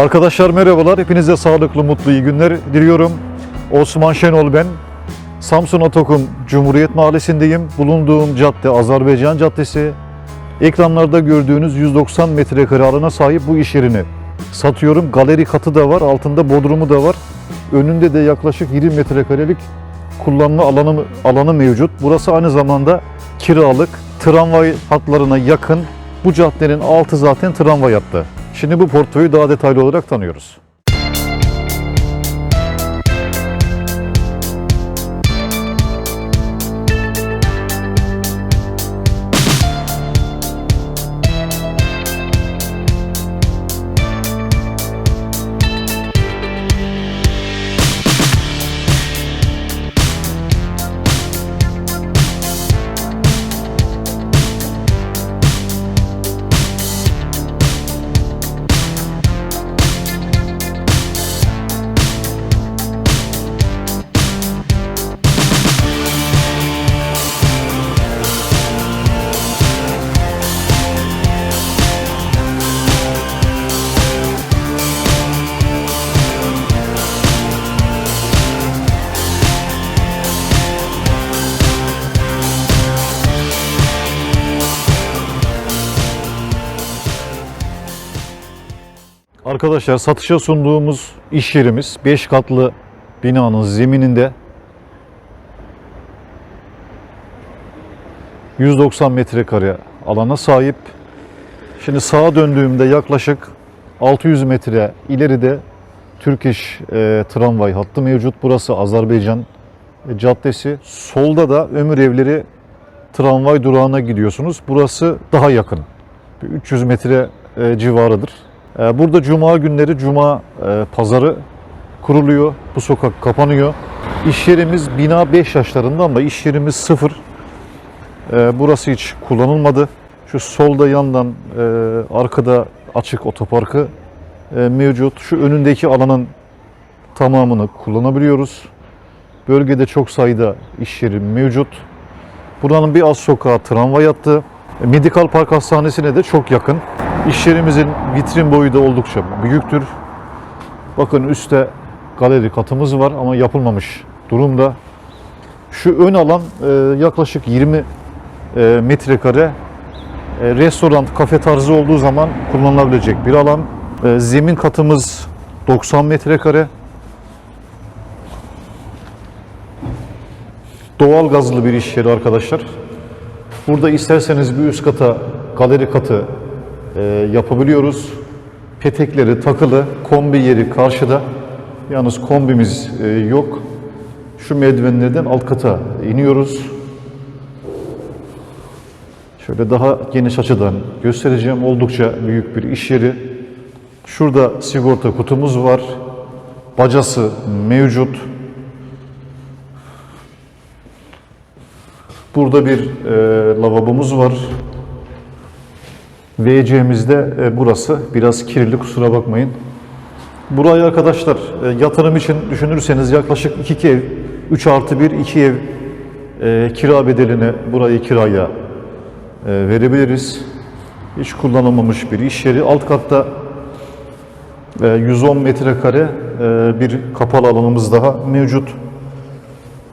Arkadaşlar merhabalar. Hepinize sağlıklı, mutlu, iyi günler diliyorum. Osman Şenol ben. Samsun Atokum Cumhuriyet Mahallesi'ndeyim. Bulunduğum cadde Azerbaycan Caddesi. Ekranlarda gördüğünüz 190 metrekare alana sahip bu iş yerini satıyorum. Galeri katı da var, altında bodrumu da var. Önünde de yaklaşık 20 metrekarelik kullanma alanı, alanı mevcut. Burası aynı zamanda kiralık, tramvay hatlarına yakın. Bu caddenin altı zaten tramvay hattı. Şimdi bu portföyü daha detaylı olarak tanıyoruz. Arkadaşlar satışa sunduğumuz iş yerimiz 5 katlı binanın zemininde 190 metrekare alana sahip. Şimdi sağa döndüğümde yaklaşık 600 metre ileride Türk İş e, tramvay hattı mevcut. Burası Azerbaycan e, Caddesi. Solda da Ömür Evleri tramvay durağına gidiyorsunuz. Burası daha yakın. Bir 300 metre e, civarıdır. E, Burada cuma günleri cuma e, pazarı kuruluyor. Bu sokak kapanıyor. İş yerimiz bina 5 yaşlarında ama iş yerimiz sıfır. E, Burası hiç kullanılmadı. Şu solda yandan e, arkada açık otoparkı e, mevcut. Şu önündeki alanın tamamını kullanabiliyoruz. Bölgede çok sayıda iş yeri mevcut. Buranın bir az sokağı tramvay hattı. E, Medikal Park Hastanesi'ne de çok yakın. İş yerimizin vitrin boyu da oldukça büyüktür. Bakın üstte galeri katımız var ama yapılmamış durumda. Şu ön alan e, yaklaşık 20 e, metrekare. E, restoran, kafe tarzı olduğu zaman kullanılabilecek bir alan. Zemin katımız 90 metrekare. Doğal gazlı bir iş yeri arkadaşlar. Burada isterseniz bir üst kata galeri katı e, yapabiliyoruz. Petekleri takılı, kombi yeri karşıda. Yalnız kombimiz e, yok. Şu merdivenlerden alt kata iniyoruz. Şöyle daha geniş açıdan göstereceğim. Oldukça büyük bir iş yeri. Şurada sigorta kutumuz var. Bacası mevcut. Burada bir e, lavabomuz var. WC'mizde e, burası. Biraz kirli kusura bakmayın. Burayı arkadaşlar e, yatırım için düşünürseniz yaklaşık 2 ev, 3 artı 1, 2 ev e, kira bedeline burayı kiraya e, verebiliriz. Hiç kullanılmamış bir iş yeri. Alt katta e, 110 metrekare e, bir kapalı alanımız daha mevcut.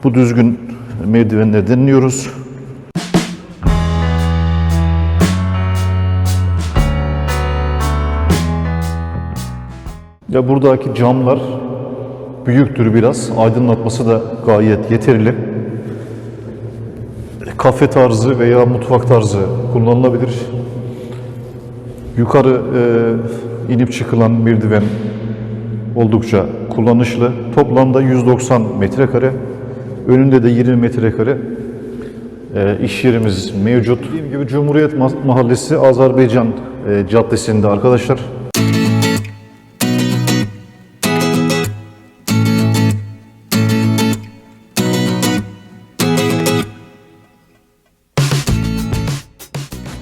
Bu düzgün merdivenlerden iniyoruz. Ya buradaki camlar büyüktür biraz. Aydınlatması da gayet yeterli. Kafe tarzı veya mutfak tarzı kullanılabilir. Yukarı e, inip çıkılan merdiven oldukça kullanışlı. Toplamda 190 metrekare. Önünde de 20 metrekare e, iş yerimiz mevcut. Dediğim gibi Cumhuriyet Ma- Mahallesi Azerbaycan e, Caddesi'nde arkadaşlar.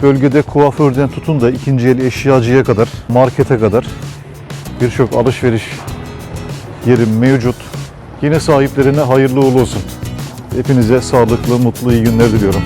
Bölgede kuaförden tutun da ikinci el eşyacıya kadar, markete kadar birçok alışveriş yeri mevcut. Yine sahiplerine hayırlı uğurlu olsun. Hepinize sağlıklı, mutlu, iyi günler diliyorum.